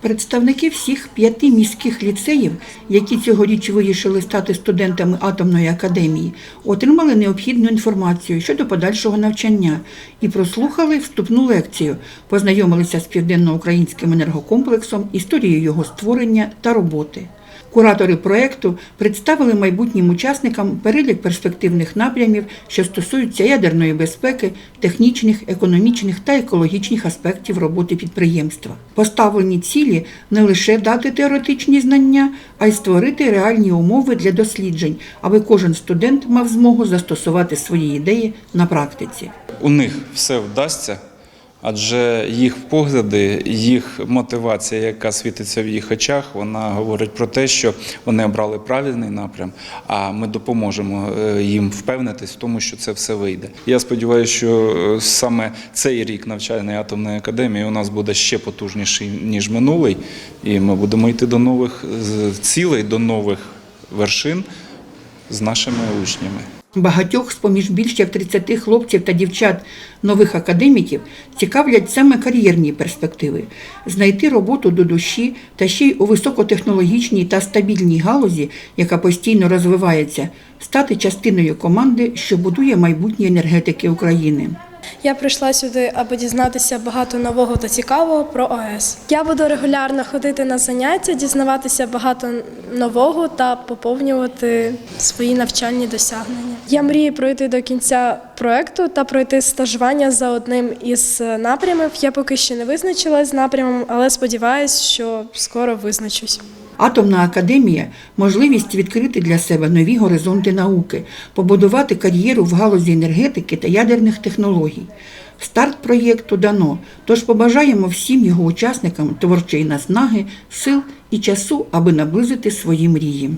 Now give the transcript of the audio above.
Представники всіх п'яти міських ліцеїв, які цьогоріч вирішили стати студентами атомної академії, отримали необхідну інформацію щодо подальшого навчання і прослухали вступну лекцію, познайомилися з південноукраїнським енергокомплексом, історією його створення та роботи. Куратори проєкту представили майбутнім учасникам перелік перспективних напрямів, що стосуються ядерної безпеки, технічних, економічних та екологічних аспектів роботи підприємства. Поставлені цілі не лише дати теоретичні знання, а й створити реальні умови для досліджень, аби кожен студент мав змогу застосувати свої ідеї на практиці. у них все вдасться, адже їх погляди, їх мотивація, яка світиться в їх очах, вона говорить про те, що вони обрали правильний напрям, а ми допоможемо е, їм впевнитись в тому, що це все вийде. Я сподіваюся, що е, саме цей рік навчальної атомної академії у нас буде ще потужніший ніж минулий, і ми будемо йти до нових цілей, до нових вершин з нашими учнями. Багатьох з-поміж більш як 30 хлопців та дівчат нових академіків цікавлять саме кар'єрні перспективи знайти роботу до душі та ще й у високотехнологічній та стабільній галузі, яка постійно розвивається, стати частиною команди, що будує майбутнє енергетики України. Я прийшла сюди, аби дізнатися багато нового та цікавого про ОС. Я буду регулярно ходити на заняття, дізнаватися багато нового та поповнювати свої навчальні досягнення. Я мрію пройти до кінця проекту та пройти стажування за одним із напрямів. Я поки ще не визначилась з напрямом, але сподіваюся, що скоро визначусь. Атомна академія можливість відкрити для себе нові горизонти науки, побудувати кар'єру в галузі енергетики та ядерних технологій. Старт проєкту дано, тож побажаємо всім його учасникам творчої наснаги, сил і часу, аби наблизити свої мрії.